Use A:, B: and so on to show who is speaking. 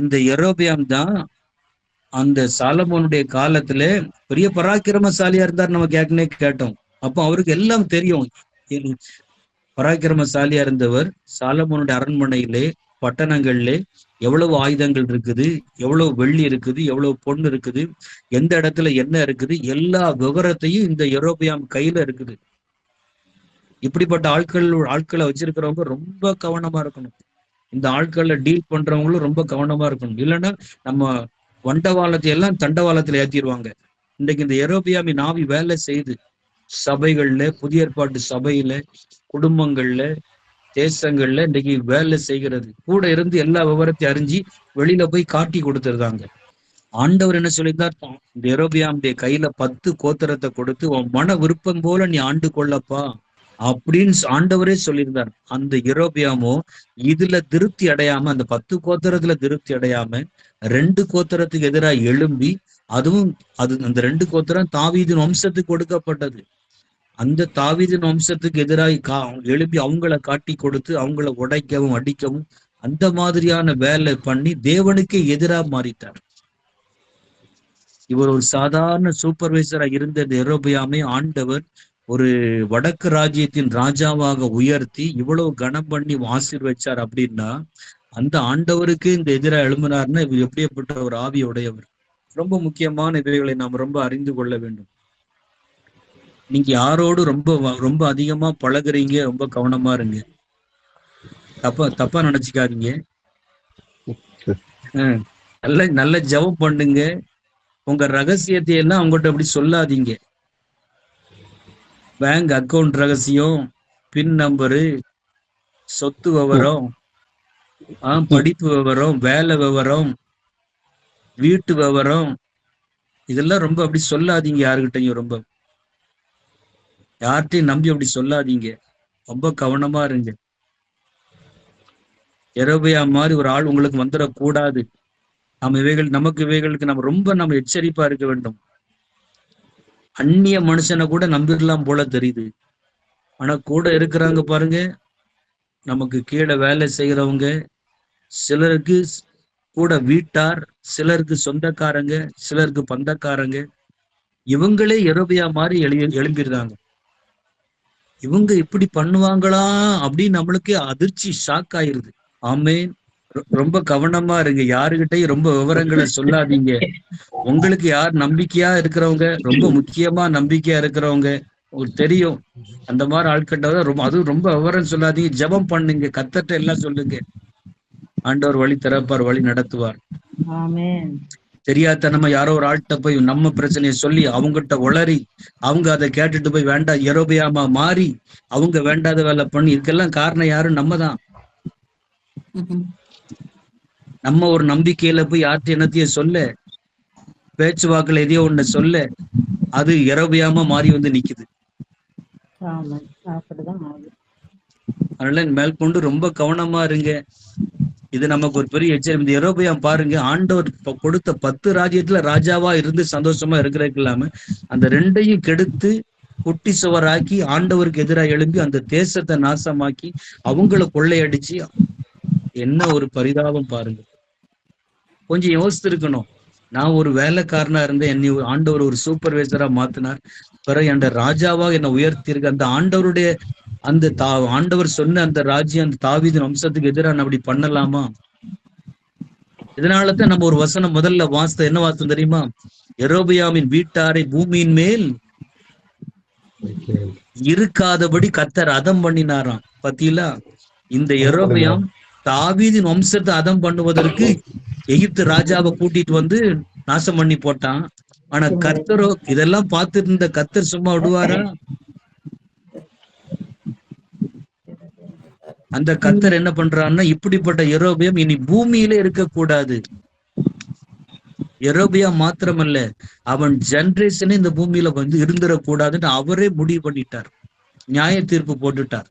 A: இந்த எரோபியாம் தான் அந்த சாலமோனுடைய காலத்துல பெரிய பராக்கிரமசாலியா இருந்தார் நம்ம கேட்கனே கேட்டோம். அப்போ அவருக்கு எல்லாம் தெரியும். பராக்கிரமசாலியா இருந்தவர் சாலமோனுடைய அரண்மனையிலே பட்டணங்கள்ல எவ்வளவு ஆயுதங்கள் இருக்குது எவ்வளவு வெள்ளி இருக்குது எவ்வளவு பொண்ணு இருக்குது எந்த இடத்துல என்ன இருக்குது எல்லா விவரத்தையும் இந்த எரோபியாம் கையில இருக்குது. இப்படிப்பட்ட ஆட்கள் ஆட்களை வச்சிருக்கிறவங்க ரொம்ப கவனமா இருக்கணும். இந்த ஆட்களை டீல் பண்றவங்களும் ரொம்ப கவனமா இருக்கணும். இல்லைன்னா நம்ம வண்டவாளத்தை எல்லாம் தண்டவாளத்துல ஏத்திடுவாங்க இன்னைக்கு இந்த எரோபியாமி நாவி வேலை செய்து சபைகள்ல புதிய ஏற்பாட்டு சபையில குடும்பங்கள்ல தேசங்கள்ல இன்னைக்கு வேலை செய்கிறது. கூட இருந்து எல்லா விவரத்தையும் அறிஞ்சு வெளியில போய் காட்டி கொடுத்துருந்தாங்க ஆண்டவர் என்ன சொல்லியிருந்தார்? இந்த எரோபியாமுடைய கையில பத்து கோத்திரத்தை கொடுத்து உன் மன விருப்பம் போல நீ ஆண்டு கொள்ளப்பா. அப்படின்னு ஆண்டவரே சொல்லியிருந்தார். அந்த எரோபியாமோ இதுல திருப்தி அடையாம அந்த பத்து கோத்திரத்துல திருப்தி அடையாம ரெண்டு கோத்திரத்துக்கு எதிராக எழும்பி அதுவும் அது அந்த ரெண்டு கோத்திரம் தாவீதின் வம்சத்துக்கு கொடுக்கப்பட்டது அந்த தாவீதின் வம்சத்துக்கு எதிராக கா எழுப்பி அவங்கள காட்டி கொடுத்து அவங்கள உடைக்கவும் அடிக்கவும் அந்த மாதிரியான வேலை பண்ணி தேவனுக்கே எதிராக மாறிட்டார். இவர் ஒரு சாதாரண சூப்பர்வைசரா இருந்த நிரோபியாமே ஆண்டவர் ஒரு வடக்கு ராஜ்யத்தின் ராஜாவாக உயர்த்தி இவ்வளவு கனம் பண்ணி ஆசீர்வச்சார் அப்படின்னா அந்த ஆண்டவருக்கு இந்த எதிராக எழும்பினார்னா இவர் எப்படியப்பட்ட ஒரு ஆவி உடையவர்? ரொம்ப முக்கியமான இவைகளை நாம் ரொம்ப அறிந்து கொள்ள வேண்டும். நீங்க யாரோடு ரொம்ப ரொம்ப அதிகமா பழகுறீங்க ரொம்ப கவனமா இருங்க. தப்பா தப்பா நினைச்சுக்காதீங்க. ஹம். நல்ல நல்ல ஜெபம் பண்ணுங்க. உங்க ரகசியத்தை எல்லாம் அவங்ககிட்ட அப்படி சொல்லாதீங்க. பேங்க் அக்கவுண்ட் ரகசியம் பின் நம்பரு சொத்து விவரம் ஆ படிப்பு விவரம் வேலை விவரம் வீட்டு விவரம். இதெல்லாம் ரொம்ப அப்படி சொல்லாதீங்க யாருக்கிட்டையும் ரொம்ப. யார்கிட்டயும் நம்பி அப்படி சொல்லாதீங்க. ரொம்ப கவனமா இருங்க. எரோபியா மாதிரி ஒரு ஆள் உங்களுக்கு வந்துடக்கூடாது. நம்ம இவைகள் நமக்கு இவைகளுக்கு நம்ம ரொம்ப நம்ம எச்சரிப்பா இருக்க வேண்டும். அந்நிய மனுஷனை கூட நம்பிடலாம் போல தெரியுது. ஆனா கூட இருக்கிறாங்க பாருங்க நமக்கு கீழே வேலை செய்யறவங்க சிலருக்கு கூட வீட்டார் சிலருக்கு சொந்தக்காரங்க சிலருக்கு பந்தக்காரங்க இவங்களே எரோபியா மாதிரி எழு எழும்பிடுறாங்க. இவங்க இப்படி பண்ணுவாங்களா அப்படின்னு நம்மளுக்கே அதிர்ச்சி ஷாக் ஆயிருது. ஆமேன். ரொம்ப கவனமா இருங்க. யாருகிட்டயும் ரொம்ப விவரங்களை சொல்லாதீங்க. உங்களுக்கு யார் நம்பிக்கையா இருக்கிறவங்க ரொம்ப முக்கியமா நம்பிக்கையா இருக்கிறவங்க உங்களுக்கு தெரியும். அந்த மாதிரி ஆட்கிட்ட ரொம்ப அதுவும் ரொம்ப விவரம் சொல்லாதீங்க. ஜெபம் பண்ணுங்க. கத்தட்ட எல்லாம் சொல்லுங்க. ஆண்டவர் வழி திறப்பார் வழி நடத்துவார். தெரியாதனமா யாரோ ஒரு ஆள்கிட்ட போய் நம்ம பிரச்சனையை சொல்லி அவங்ககிட்ட உளறி அவங்க அதை கேட்டுட்டு போய் வேண்டாம் எரோபியாமா மாறி அவங்க வேண்டாத வேலை பண்ணி இதுக்கெல்லாம் காரணம் யாரும் நம்ம தான் நம்ம ஒரு நம்பிக்கையில போய் யார்கிட்ட என்னத்தையும் சொல்ல பேச்சுவாக்குல எதையோ ஒண்ணு சொல்ல அது எரோபியாமா மாறி வந்து நிக்குது. அதனால மேற்கொண்டு ரொம்ப கவனமா இருங்க. இது நமக்கு ஒரு பெரிய எச்சரிக்கை. இந்த எரோபியாம் பாருங்க ஆண்டவர் கொடுத்த பத்து ராஜ்யத்துல ராஜாவா இருந்து சந்தோஷமா இருக்கிறதுக்கு இல்லாம அந்த ரெண்டையும் கெடுத்து குட்டி சுவராக்கி ஆண்டவருக்கு எதிராக எழும்பி அந்த தேசத்தை நாசமாக்கி அவங்கள கொள்ளையடிச்சு என்ன ஒரு பரிதாபம் பாருங்க. கொஞ்சம் யோசித்திருக்கணும். நான் ஒரு வேலைக்காரனா இருந்தேன். என்னை ஒரு ஆண்டவர் ஒரு சூப்பர்வைசரா மாத்தினார். பிறகு என் ராஜாவா என்னை உயர்த்தியிருக்க. அந்த ஆண்டவருடைய அந்த தா ஆண்டவர் சொன்ன அந்த ராஜ்யம் அந்த தாவீதின் வம்சத்துக்கு எதிராக அப்படி பண்ணலாமா? இதனாலதான் நம்ம ஒரு வசனம் முதல்ல வாஸ்த என்ன வாசம் தெரியுமா? எரோபியாமின் வீட்டாரை பூமியின் மேல் இருக்காதபடி கத்தர் அதம் பண்ணினாராம். பத்தியில இந்த எரோபியாம் தாவீதின் வம்சத்தை அதம் பண்ணுவதற்கு எகிப்து ராஜாவை கூட்டிட்டு வந்து நாசம் பண்ணி போட்டான். ஆனா கர்த்தரோ இதெல்லாம் பார்த்துட்டு இருந்த கர்த்தர் சும்மா விடுவாரா? அந்த கர்த்தர் என்ன பண்றான்னா இப்படிப்பட்ட எரோபியம் இனி பூமியில இருக்கக்கூடாது. எரோபியா மாத்திரமல்ல அவன் ஜென்ரேஷனே இந்த பூமியில வந்து இருந்துடக்கூடாதுன்னு அவரே முடிவு பண்ணிட்டார். நியாய தீர்ப்பு போட்டுட்டார்.